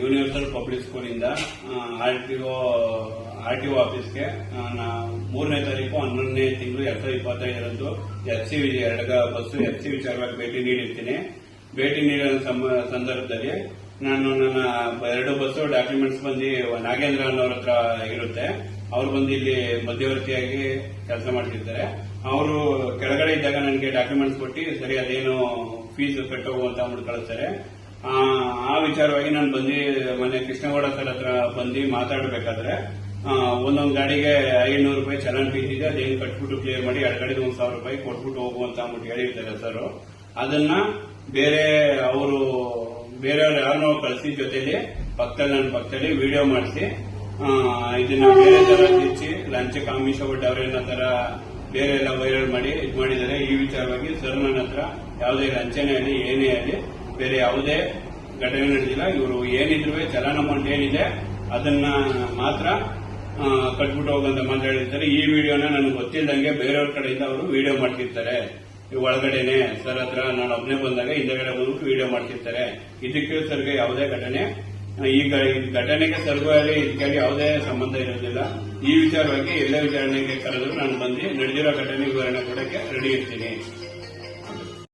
Universal public ಸ್ಕೂಲಿಂದ R T O, R T O ಆಫೀಸ್ಗೆ ಮೂರನೇ ತಾರೀಕು ಹನ್ನೊಂದನೇ ತಿಂಗಳು ಎರಡ್ ಸಾವಿರದ ಇಪ್ಪತ್ತೈದರಂದು ಎಫ್ ಸಿ ಎರಡು ಬಸ್ಸು ಎಫ್ ಸಿ ವಿಚಾರವಾಗಿ ಭೇಟಿ ನೀಡಿರ್ತೀನಿ. ಭೇಟಿ ನೀಡಿದ ಸಂದರ್ಭದಲ್ಲಿ ನಾನು ನನ್ನ ಎರಡು ಬಸ್ಸು ಡಾಕ್ಯುಮೆಂಟ್ಸ್ ಬಂದು ನಾಗೇಂದ್ರ ಅನ್ನೋರ ಹತ್ರ ಇರುತ್ತೆ. ಅವರು ಬಂದು ಇಲ್ಲಿ ಮಧ್ಯವರ್ತಿಯಾಗಿ ಕೆಲಸ ಮಾಡ್ತಿರ್ತಾರೆ. ಅವರು ಕೆಳಗಡೆ ಇದ್ದಾಗ ನನಗೆ ಡಾಕ್ಯುಮೆಂಟ್ಸ್ ಕೊಟ್ಟು ಸರಿ ಅದೇನು ಫೀಸ್ ಕಟ್ಟೋಗು ಅಂತ ಅಂದ್ಬಿಟ್ಟು ಕಳಿಸ್ತಾರೆ. ವಿಚಾರವಾಗಿ ನಾನು ಬಂದು, ಮನೆ ಕೃಷ್ಣಗೌಡ ಸರ್ ಹತ್ರ ಬಂದು ಮಾತಾಡಬೇಕಾದ್ರೆ ಒಂದೊಂದು ಗಾಡಿಗೆ ಐನೂರು ರೂಪಾಯಿ ಚಲನ್ ಫೀಸ್ ಇದೆ ಅದೇನು ಕಟ್ಬಿಟ್ಟು ಕ್ಲಿಯರ್ ಮಾಡಿ ಎರಡು ಗಾಡಿಗೆ ಒಂದು ಸಾವಿರ ರೂಪಾಯಿ ಕೊಟ್ಬಿಟ್ಟು ಹೋಗು ಅಂತ ಅಂದ್ಬಿಟ್ಟು ಹೇಳಿರ್ತಾರೆ ಸರ್ ಅದನ್ನ ಬೇರೆ ಅವರು, ಬೇರೆಯವ್ರು ಯಾರನ್ನೋ ಕಳಿಸಿ ಜೊತೆಲಿ ಪಕ್ಕದಲ್ಲಿ ನನ್ನ ಪಕ್ಕದಲ್ಲಿ ವಿಡಿಯೋ ಮಾಡಿಸಿ ಇದನ್ನ ಬೇರೆ ತರ ತಿಚ್ಚಿ ಲಂಚ ಆಮಿಷ ಏನೋ ತರ ಬೇರೆ ಎಲ್ಲ ವೈರಲ್ ಮಾಡಿ ಇದು ಮಾಡಿದ್ದಾರೆ. ಈ ವಿಚಾರವಾಗಿ ಸರ್ ನನ್ನ ಹತ್ರ ಯಾವುದೇ ಲಂಚನೇ ಆಗಲಿ, ಏನೇ ಆಗಲಿ, ಬೇರೆ ಯಾವುದೇ ಘಟನೆ ನಡೆದಿಲ್ಲ ಇವರು ಏನಿದ್ರು ಚಲನ ಅಮೌಂಟ್ ಏನಿದೆ ಅದನ್ನ ಮಾತ್ರ ಕಟ್ಬಿಟ್ಟು ಹೋಗಂತ ಮಾತ್ರ ಹೇಳಿರ್ತಾರೆ ಈ ವಿಡಿಯೋನ ನನಗೆ ಗೊತ್ತಿಲ್ಲದಂಗೆ ಬೇರೆಯವ್ರ ಕಡೆಯಿಂದ ಅವರು ವಿಡಿಯೋ ಮಾಡ್ತಿರ್ತಾರೆ. ಒಳಗಡೆನೆ, ಸರ್ ಹತ್ರ ನಾನು ಒಬ್ಬನೇ ಬಂದಾಗ ಹಿಂದೆಗಡೆ ಬಂದ್ಬಿಟ್ಟು ವಿಡಿಯೋ ಮಾಡ್ತಿರ್ತಾರೆ. ಇದಕ್ಕೆ ಸರ್ಗೆ ಯಾವುದೇ ಘಟನೆ, ಈ ಘಟನೆಗೆ ಸರ್ಗೂ ಆಗಲಿ ಇದಕ್ಕಾಗಿ ಯಾವುದೇ ಸಂಬಂಧ ಇರೋದಿಲ್ಲ. ಈ ವಿಚಾರವಾಗಿ ಎಲ್ಲ ವಿಚಾರಣೆಗೆ ಕರೆದ್ರು ನಾನು ಬಂದು, ನಡೆದಿರೋ ಘಟನೆ ವಿವರಣೆ ಕೊಡಕ್ಕೆ ರೆಡಿ ಇರ್ತೀನಿ.